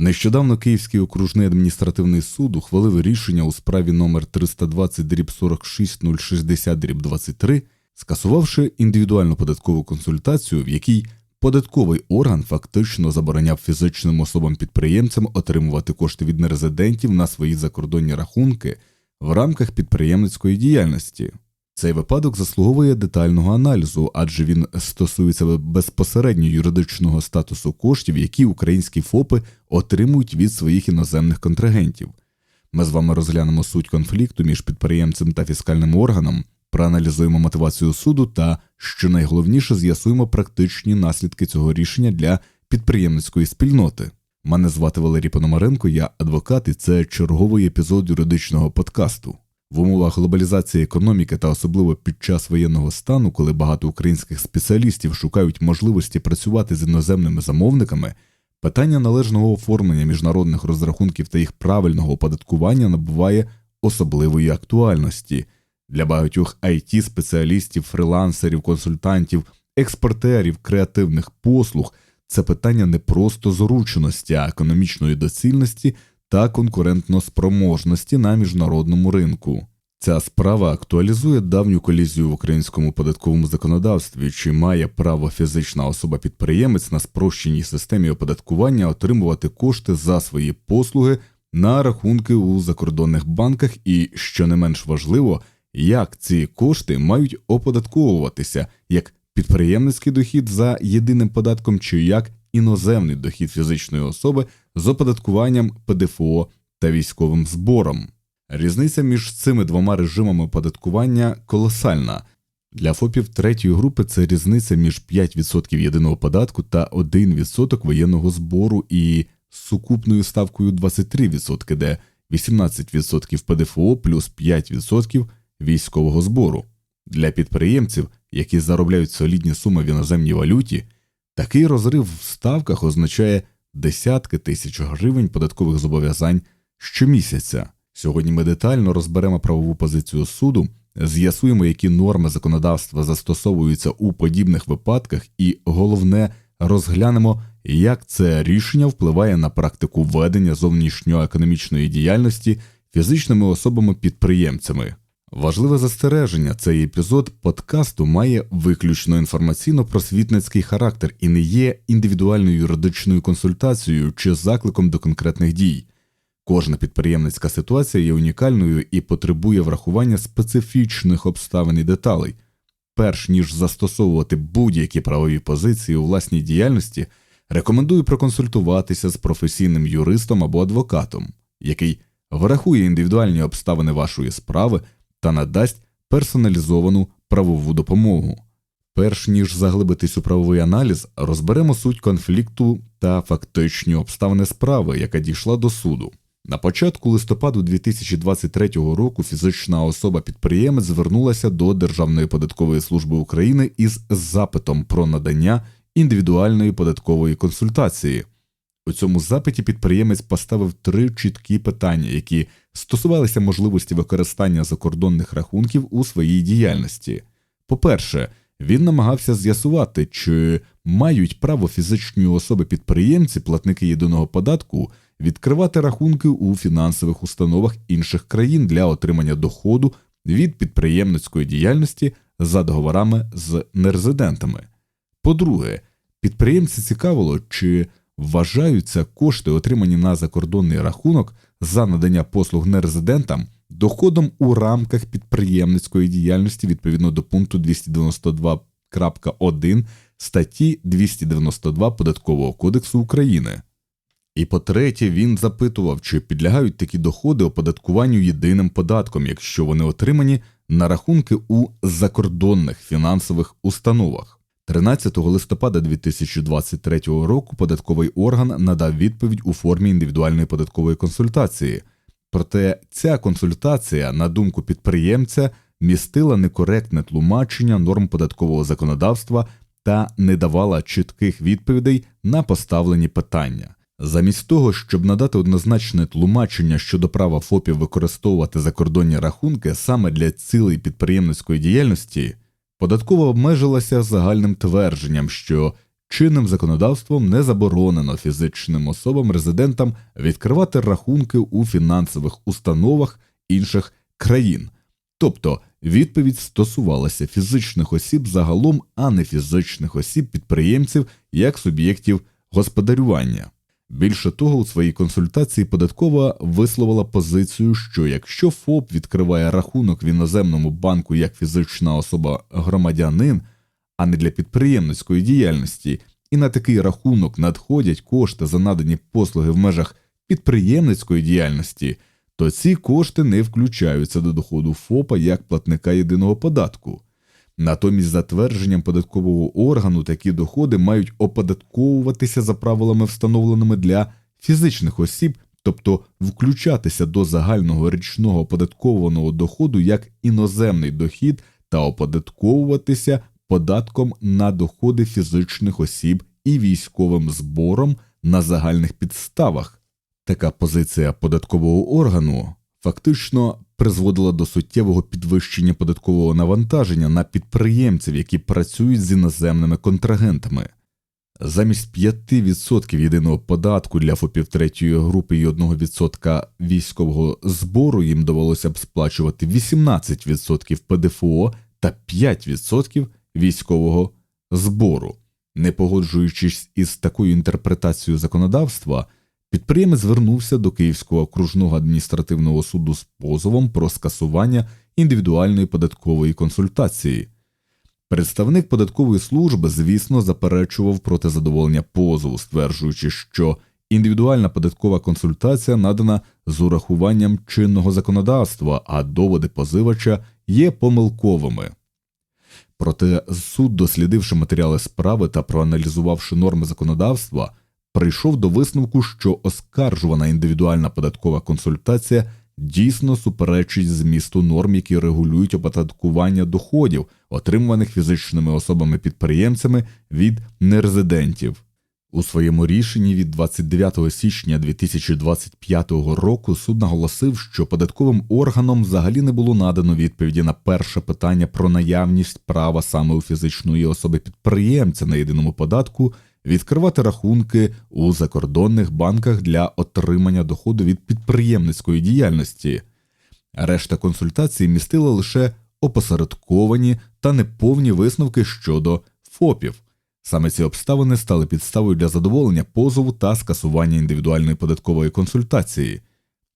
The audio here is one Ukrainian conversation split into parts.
Нещодавно Київський окружний адміністративний суд ухвалив рішення у справі номер 320 дріб 46 060 дріб 23, скасувавши індивідуальну податкову консультацію, в якій податковий орган фактично забороняв фізичним особам-підприємцям отримувати кошти від нерезидентів на свої закордонні рахунки в рамках підприємницької діяльності. Цей випадок заслуговує детального аналізу, адже він стосується безпосередньо юридичного статусу коштів, які українські ФОПи отримують від своїх іноземних контрагентів. Ми з вами розглянемо суть конфлікту між підприємцем та фіскальним органом, проаналізуємо мотивацію суду та, що найголовніше, з'ясуємо практичні наслідки цього рішення для підприємницької спільноти. Мене звати Валерій Пономаренко, я адвокат, і це черговий епізод юридичного подкасту. В умовах глобалізації економіки та особливо під час воєнного стану, коли багато українських спеціалістів шукають можливості працювати з іноземними замовниками, питання належного оформлення міжнародних розрахунків та їх правильного оподаткування набуває особливої актуальності для багатьох it спеціалістів, фрилансерів, консультантів, експортерів, креативних послуг. Це питання не просто зручності, а економічної доцільності та конкурентноспроможності на міжнародному ринку. Ця справа актуалізує давню колізію в українському податковому законодавстві, чи має право фізична особа-підприємець на спрощеній системі оподаткування отримувати кошти за свої послуги на рахунки у закордонних банках, і, що не менш важливо, як ці кошти мають оподатковуватися? Як підприємницький дохід за єдиним податком, чи як іноземний дохід фізичної особи з оподаткуванням ПДФО та військовим збором. Різниця між цими двома режимами оподаткування колосальна. Для ФОПів третьої групи це різниця між 5% єдиного податку та 1% воєнного збору і сукупною ставкою 23%, де 18% ПДФО плюс 5% військового збору. Для підприємців, які заробляють солідні суми в іноземній валюті, такий розрив в ставках означає десятки тисяч гривень податкових зобов'язань щомісяця. Сьогодні ми детально розберемо правову позицію суду, з'ясуємо, які норми законодавства застосовуються у подібних випадках, і головне розглянемо, як це рішення впливає на практику ведення зовнішньоекономічної діяльності фізичними особами-підприємцями. Важливе застереження, цей епізод подкасту має виключно інформаційно-просвітницький характер і не є індивідуальною юридичною консультацією чи закликом до конкретних дій. Кожна підприємницька ситуація є унікальною і потребує врахування специфічних обставин і деталей. Перш ніж застосовувати будь-які правові позиції у власній діяльності, рекомендую проконсультуватися з професійним юристом або адвокатом, який врахує індивідуальні обставини вашої справи та надасть персоналізовану правову допомогу. Перш ніж заглибитись у правовий аналіз, розберемо суть конфлікту та фактичні обставини справи, яка дійшла до суду. На початку листопаду 2023 року фізична особа-підприємець звернулася до Державної податкової служби України із запитом про надання індивідуальної податкової консультації. У цьому запиті підприємець поставив три чіткі питання, які стосувалися можливості використання закордонних рахунків у своїй діяльності. По-перше, він намагався з'ясувати, чи мають право фізичні особи-підприємці, платники єдиного податку, відкривати рахунки у фінансових установах інших країн для отримання доходу від підприємницької діяльності за договорами з нерезидентами. По-друге, підприємці цікавило, чи вважаються кошти, отримані на закордонний рахунок за надання послуг нерезидентам, доходом у рамках підприємницької діяльності відповідно до пункту 292.1 статті 292 Податкового кодексу України. І по третє, він запитував, чи підлягають такі доходи оподаткуванню єдиним податком, якщо вони отримані на рахунки у закордонних фінансових установах. 13 листопада 2023 року податковий орган надав відповідь у формі індивідуальної податкової консультації. Проте ця консультація, на думку підприємця, містила некоректне тлумачення норм податкового законодавства та не давала чітких відповідей на поставлені питання. Замість того, щоб надати однозначне тлумачення щодо права ФОПів використовувати закордонні рахунки саме для цілей підприємницької діяльності. Податкова обмежилася загальним твердженням, що чинним законодавством не заборонено фізичним особам-резидентам відкривати рахунки у фінансових установах інших країн. Тобто відповідь стосувалася фізичних осіб загалом, а не фізичних осіб підприємців як суб'єктів господарювання. Більше того, у своїй консультації податкова висловила позицію, що якщо ФОП відкриває рахунок в іноземному банку як фізична особа громадянин, а не для підприємницької діяльності, і на такий рахунок надходять кошти за надані послуги в межах підприємницької діяльності, то ці кошти не включаються до доходу ФОПа як платника єдиного податку. Натомість, за твердженням податкового органу, такі доходи мають оподатковуватися за правилами, встановленими для фізичних осіб, тобто включатися до загального річного оподаткованого доходу як іноземний дохід та оподатковуватися податком на доходи фізичних осіб і військовим збором на загальних підставах. Така позиція податкового органу фактично призводила до суттєвого підвищення податкового навантаження на підприємців, які працюють з іноземними контрагентами. Замість 5% єдиного податку для ФОПів третьої групи і 1% військового збору їм довелося б сплачувати 18% ПДФО та 5% військового збору. Не погоджуючись із такою інтерпретацією законодавства, підприємець звернувся до Київського окружного адміністративного суду з позовом про скасування індивідуальної податкової консультації. Представник податкової служби, звісно, заперечував проти задоволення позову, стверджуючи, що індивідуальна податкова консультація надана з урахуванням чинного законодавства, а доводи позивача є помилковими. Проте суд, дослідивши матеріали справи та проаналізувавши норми законодавства, прийшов до висновку, що оскаржувана індивідуальна податкова консультація дійсно суперечить змісту норм, які регулюють оподаткування доходів, отримуваних фізичними особами-підприємцями від нерезидентів. У своєму рішенні від 29 січня 2025 року суд наголосив, що податковим органам взагалі не було надано відповіді на перше питання про наявність права саме у фізичної особи підприємця на єдиному податку відкривати рахунки у закордонних банках для отримання доходу від підприємницької діяльності. Решта консультацій містила лише опосередковані та неповні висновки щодо ФОПів. Саме ці обставини стали підставою для задоволення позову та скасування індивідуальної податкової консультації.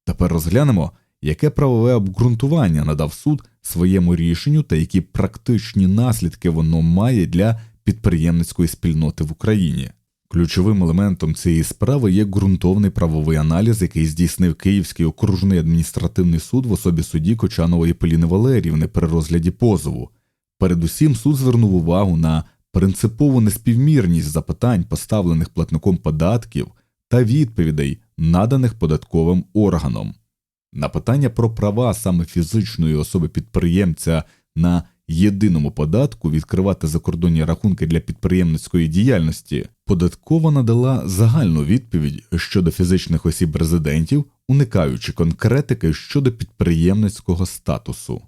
Тепер розглянемо, яке правове обґрунтування надав суд своєму рішенню та які практичні наслідки воно має для підприємницької спільноти в Україні. Ключовим елементом цієї справи є ґрунтовний правовий аналіз, який здійснив Київський окружний адміністративний суд в особі судді Кочанової Поліни Валеріївни при розгляді позову. Передусім суд звернув увагу на принципову неспівмірність запитань, поставлених платником податків та відповідей, наданих податковим органом. На питання про права саме фізичної особи підприємця на єдиному податку відкривати закордонні рахунки для підприємницької діяльності, податкова надала загальну відповідь щодо фізичних осіб резидентів, уникаючи конкретики щодо підприємницького статусу.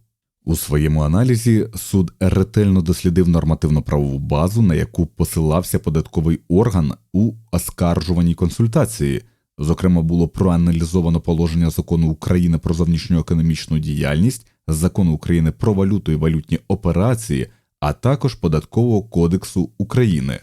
У своєму аналізі суд ретельно дослідив нормативно-правову базу, на яку посилався податковий орган у оскаржуваній консультації. Зокрема, було проаналізовано положення закону України про зовнішню економічну закону України про валюту і валютні операції, а також податкового кодексу України.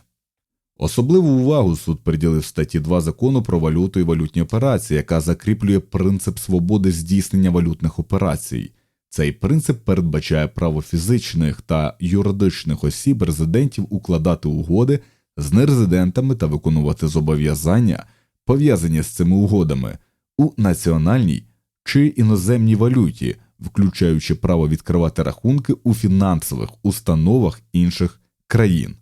Особливу увагу суд приділив статті 2 закону про валюту і валютні операції, яка закріплює принцип свободи здійснення валютних операцій. Цей принцип передбачає право фізичних та юридичних осіб резидентів укладати угоди з нерезидентами та виконувати зобов'язання, пов'язані з цими угодами у національній чи іноземній валюті, включаючи право відкривати рахунки у фінансових установах інших країн.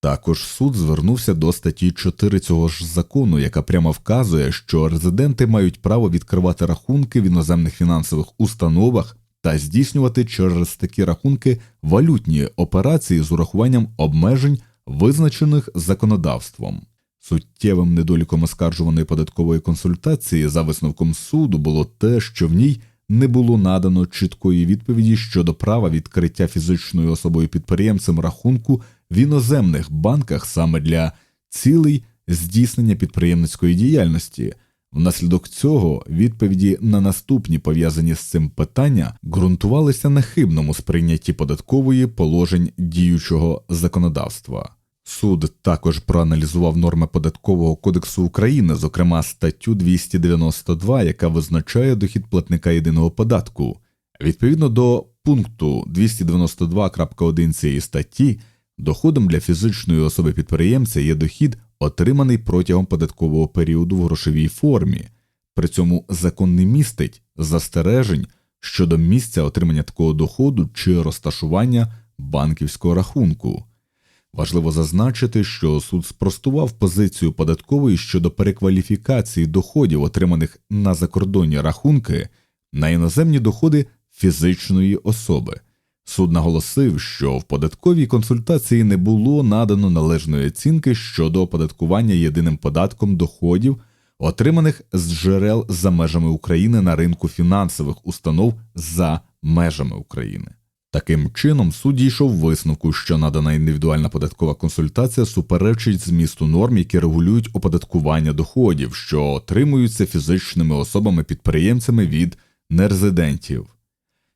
Також суд звернувся до статті 4 цього ж закону, яка прямо вказує, що резиденти мають право відкривати рахунки в іноземних фінансових установах та здійснювати через такі рахунки валютні операції з урахуванням обмежень, визначених законодавством. Суттєвим недоліком оскаржуваної податкової консультації за висновком суду було те, що в ній не було надано чіткої відповіді щодо права відкриття фізичною особою підприємцем рахунку в іноземних банках саме для цілей здійснення підприємницької діяльності. Внаслідок цього відповіді на наступні пов'язані з цим питання ґрунтувалися на хибному сприйнятті податкової положень діючого законодавства. Суд також проаналізував норми податкового кодексу України, зокрема статтю 292, яка визначає дохід платника єдиного податку. Відповідно до пункту 292.1 цієї статті, доходом для фізичної особи підприємця є дохід, отриманий протягом податкового періоду в грошовій формі. При цьому закон не містить застережень щодо місця отримання такого доходу чи розташування банківського рахунку. Важливо зазначити, що суд спростував позицію податкової щодо перекваліфікації доходів, отриманих на закордонні рахунки, на іноземні доходи фізичної особи. Суд наголосив, що в податковій консультації не було надано належної оцінки щодо оподаткування єдиним податком доходів, отриманих з джерел за межами України на ринку фінансових установ за межами України. Таким чином, суд дійшов висновку, що надана індивідуальна податкова консультація суперечить змісту норм, які регулюють оподаткування доходів, що отримуються фізичними особами-підприємцями від нерезидентів.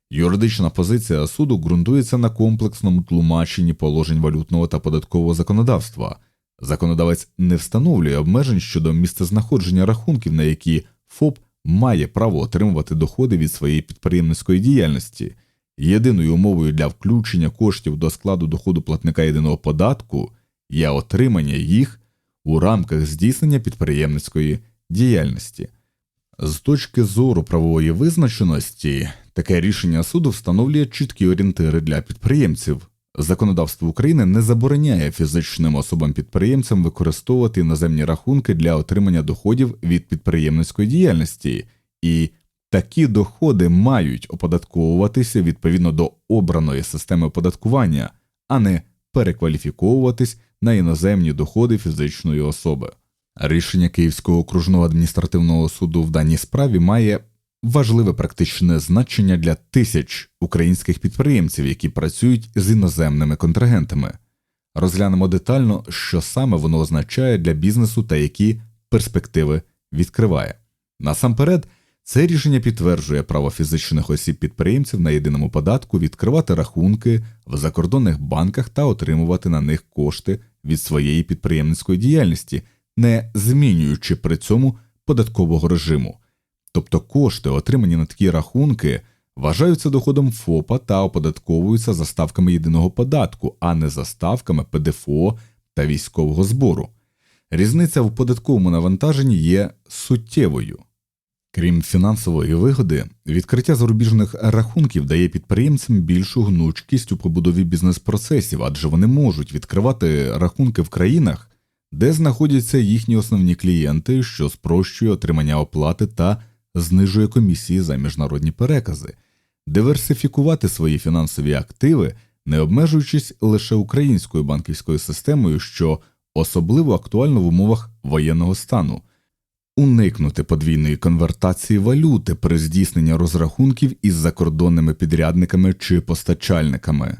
Юридична позиція суду ґрунтується на комплексному тлумаченні положень валютного та податкового законодавства. Законодавець не встановлює обмежень щодо місцезнаходження рахунків, на які ФОП має право отримувати доходи від своєї підприємницької діяльності. Єдиною умовою для включення коштів до складу доходу платника єдиного податку є отримання їх у рамках здійснення підприємницької діяльності. З точки зору правової визначеності, таке рішення суду встановлює чіткі орієнтири для підприємців. Законодавство України не забороняє фізичним особам-підприємцям використовувати іноземні рахунки для отримання доходів від підприємницької діяльності, і такі доходи мають оподатковуватися відповідно до обраної системи оподаткування, а не перекваліфіковуватись на іноземні доходи фізичної особи. Рішення Київського окружного адміністративного суду в даній справі має важливе практичне значення для тисяч українських підприємців, які працюють з іноземними контрагентами. Розглянемо детально, що саме воно означає для бізнесу та які перспективи відкриває. Насамперед, це рішення підтверджує право фізичних осіб підприємців на єдиному податку відкривати рахунки в закордонних банках та отримувати на них кошти від своєї підприємницької діяльності не змінюючи при цьому податкового режиму, тобто кошти, отримані на такі рахунки, вважаються доходом ФОПа та оподатковуються за ставками єдиного податку, а не за ставками ПДФО та військового збору. Різниця в податковому навантаженні є суттєвою. Крім фінансової вигоди, відкриття зарубіжних рахунків дає підприємцям більшу гнучкість у побудові бізнес-процесів, адже вони можуть відкривати рахунки в країнах, де знаходяться їхні основні клієнти, що спрощує отримання оплати та знижує комісії за міжнародні перекази, диверсифікувати свої фінансові активи, не обмежуючись лише українською банківською системою, що особливо актуально в умовах воєнного стану. Уникнути подвійної конвертації валюти при здійсненні розрахунків із закордонними підрядниками чи постачальниками.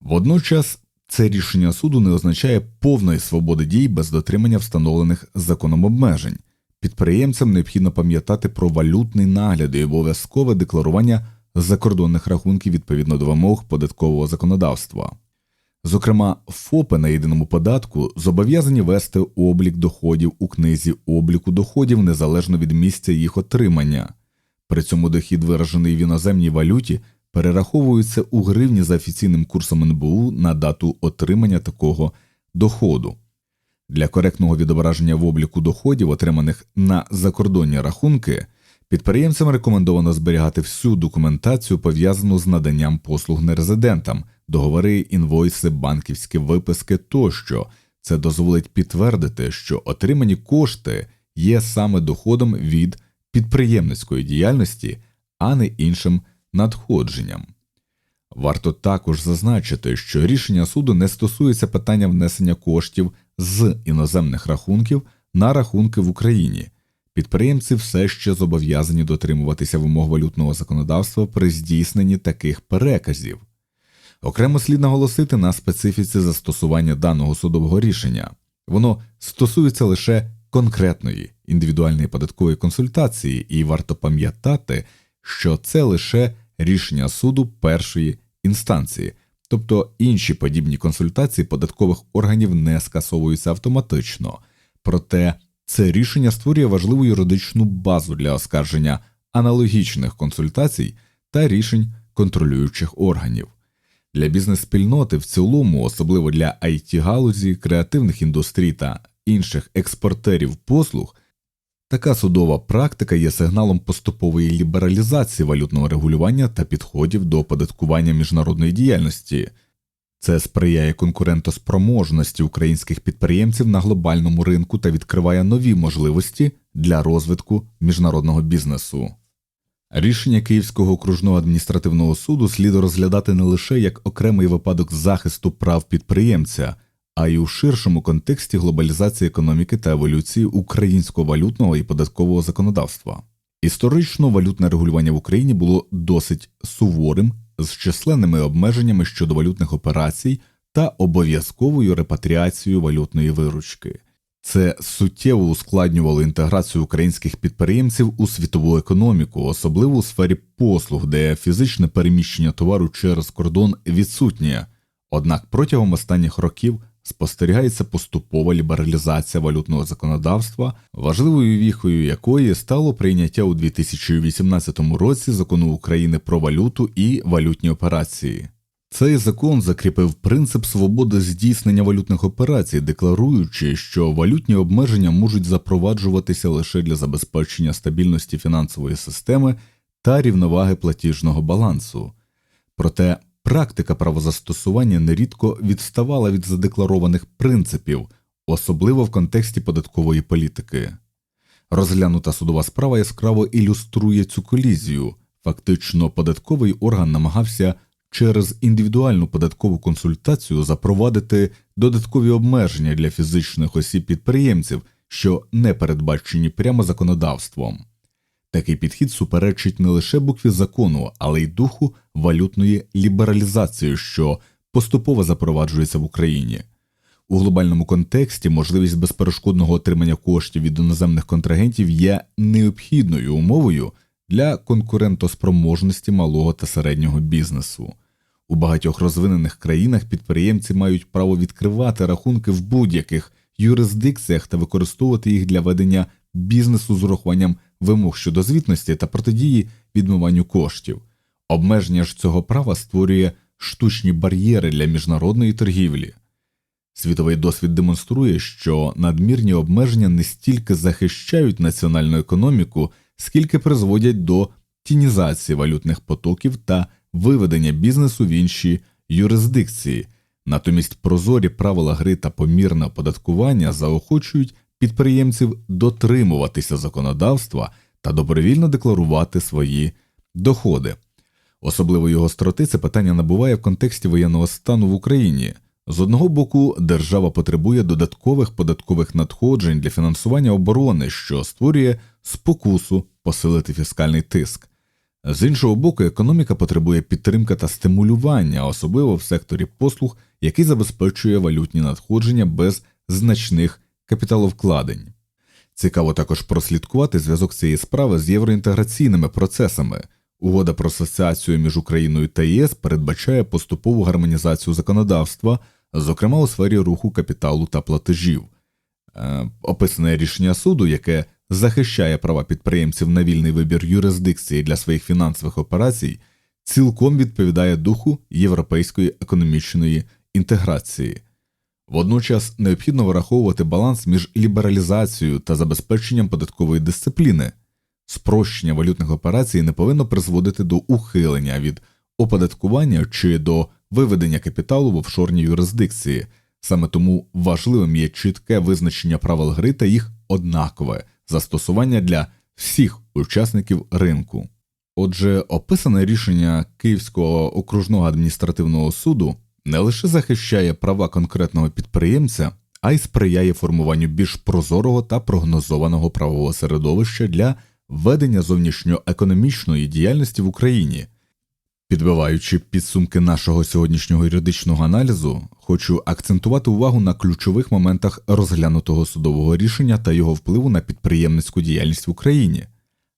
Водночас це рішення суду не означає повної свободи дій без дотримання встановлених законом обмежень. Підприємцям необхідно пам'ятати про валютний нагляд і обов'язкове декларування закордонних рахунків відповідно до вимог податкового законодавства. Зокрема, ФОПи на єдиному податку зобов'язані вести облік доходів у книзі обліку доходів незалежно від місця їх отримання. При цьому дохід, виражений в іноземній валюті, перераховується у гривні за офіційним курсом НБУ на дату отримання такого доходу. Для коректного відображення в обліку доходів, отриманих на закордонні рахунки, підприємцям рекомендовано зберігати всю документацію, пов'язану з наданням послуг нерезидентам, договори, інвойси, банківські виписки тощо. Це дозволить підтвердити, що отримані кошти є саме доходом від підприємницької діяльності, а не іншим надходженням. Варто також зазначити, що рішення суду не стосується питання внесення коштів з іноземних рахунків на рахунки в Україні. Підприємці все ще зобов'язані дотримуватися вимог валютного законодавства при здійсненні таких переказів. Окремо слід наголосити на специфіці застосування даного судового рішення. Воно стосується лише конкретної індивідуальної податкової консультації, і варто пам'ятати, що це лише рішення суду першої інстанції, тобто інші подібні консультації податкових органів не скасовуються автоматично. Проте це рішення створює важливу юридичну базу для оскарження аналогічних консультацій та рішень контролюючих органів. Для бізнес-спільноти в цілому, особливо для it галузі, креативних індустрій та інших експортерів послуг, така судова практика є сигналом поступової лібералізації валютного регулювання та підходів до оподаткування міжнародної діяльності. Це сприяє конкурентоспроможності українських підприємців на глобальному ринку та відкриває нові можливості для розвитку міжнародного бізнесу. Рішення Київського окружного адміністративного суду слід розглядати не лише як окремий випадок захисту прав підприємця, а й у ширшому контексті глобалізації економіки та еволюції українського валютного і податкового законодавства. Історично валютне регулювання в Україні було досить суворим, з численними обмеженнями щодо валютних операцій та обов'язковою репатріацією валютної виручки. Це суттєво ускладнювало інтеграцію українських підприємців у світову економіку, особливо у сфері послуг, де фізичне переміщення товару через кордон відсутнє. Однак протягом останніх років спостерігається поступова лібералізація валютного законодавства, важливою віхою якої стало прийняття у 2018 році закону України про валюту і валютні операції. Цей закон закріпив принцип свободи здійснення валютних операцій, декларуючи, що валютні обмеження можуть запроваджуватися лише для забезпечення стабільності фінансової системи та рівноваги платіжного балансу. Проте практика правозастосування нерідко відставала від задекларованих принципів, особливо в контексті податкової політики. Розглянута судова справа яскраво ілюструє цю колізію. Фактично, податковий орган намагався через індивідуальну податкову консультацію запровадити додаткові обмеження для фізичних осіб підприємців, що не передбачені прямо законодавством. Такий підхід суперечить не лише букві закону, але й духу валютної лібералізації, що поступово запроваджується в Україні. У глобальному контексті можливість безперешкодного отримання коштів від іноземних контрагентів є необхідною умовою для конкурентоспроможності малого та середнього бізнесу. У багатьох розвинених країнах підприємці мають право відкривати рахунки в будь-яких юрисдикціях та використовувати їх для ведення бізнесу з урахуванням вимог щодо звітності та протидії відмиванню коштів. Обмеження ж цього права створює штучні бар'єри для міжнародної торгівлі. Світовий досвід демонструє, що надмірні обмеження не стільки захищають національну економіку, скільки призводять до тінізації валютних потоків та виведення бізнесу в інші юрисдикції. Натомість прозорі правила гри та помірне оподаткування заохочують підприємців дотримуватися законодавства та добровільно декларувати свої доходи. Особливої гостроти це питання набуває в контексті воєнного стану в Україні. З одного боку, держава потребує додаткових податкових надходжень для фінансування оборони, що створює спокусу посилити фіскальний тиск. З іншого боку, економіка потребує підтримки та стимулювання, особливо в секторі послуг, який забезпечує валютні надходження без значних капіталовкладень. Цікаво також прослідкувати зв'язок цієї справи з євроінтеграційними процесами. Угода про асоціацію між Україною та ЄС передбачає поступову гармонізацію законодавства, зокрема у сфері руху капіталу та платежів. Е, описане рішення суду, яке захищає права підприємців на вільний вибір юрисдикції для своїх фінансових операцій, цілком відповідає духу європейської економічної інтеграції. Водночас необхідно враховувати баланс між лібералізацією та забезпеченням податкової дисципліни. Спрощення валютних операцій не повинно призводити до ухилення від оподаткування чи до виведення капіталу в офшорній юрисдикції. Саме тому важливим є чітке визначення правил гри та їх однакове застосування для всіх учасників ринку. Отже, описане рішення Київського окружного адміністративного суду не лише захищає права конкретного підприємця, а й сприяє формуванню більш прозорого та прогнозованого правового середовища для ведення зовнішньоекономічної діяльності в Україні. Підбиваючи підсумки нашого сьогоднішнього юридичного аналізу, хочу акцентувати увагу на ключових моментах розглянутого судового рішення та його впливу на підприємницьку діяльність в Україні.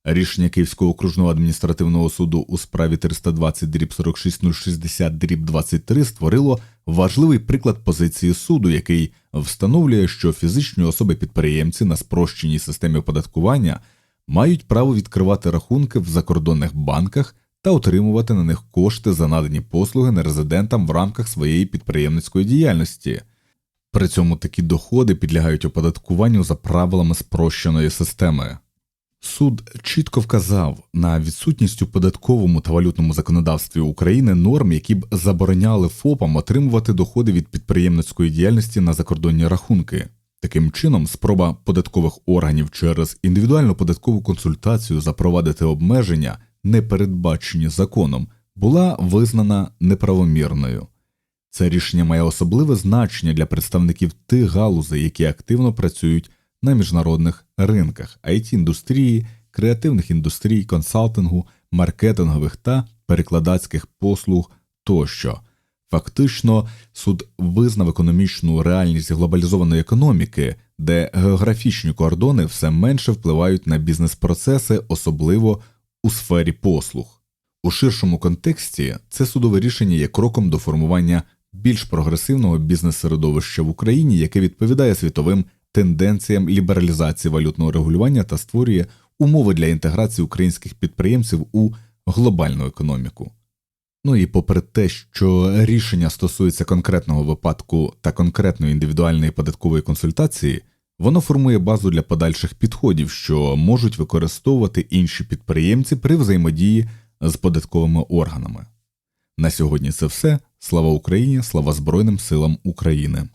Рішення Київського окружного адміністративного суду у справі 320 дріб 46060 дріб 23 створило важливий приклад позиції суду, який встановлює, що фізичні особи-підприємці на спрощеній системі оподаткування мають право відкривати рахунки в закордонних банках та отримувати на них кошти за надані послуги нерезидентам в рамках своєї підприємницької діяльності. При цьому такі доходи підлягають оподаткуванню за правилами спрощеної системи. Суд чітко вказав на відсутність у податковому та валютному законодавстві України норм, які б забороняли ФОПам отримувати доходи від підприємницької діяльності на закордонні рахунки. Таким чином, спроба податкових органів через індивідуальну податкову консультацію запровадити обмеження, не передбачені законом, була визнана неправомірною. Це рішення має особливе значення для представників тих галузей, які активно працюють на міжнародних ринках it індустрії, креативних індустрій, консалтингу, маркетингових та перекладацьких послуг тощо. Фактично, суд визнав економічну реальність глобалізованої економіки, де географічні кордони все менше впливають на бізнес-процеси, особливо у сфері послуг. У ширшому контексті це судове рішення є кроком до формування більш прогресивного бізнес-середовища в Україні, яке відповідає світовим тенденціям лібералізації валютного регулювання та створює умови для інтеграції українських підприємців у глобальну економіку. Ну і попри те, що рішення стосується конкретного випадку та конкретної індивідуальної податкової консультації, воно формує базу для подальших підходів, що можуть використовувати інші підприємці при взаємодії з податковими органами. На сьогодні це все. Слава Україні, слава Збройним силам України.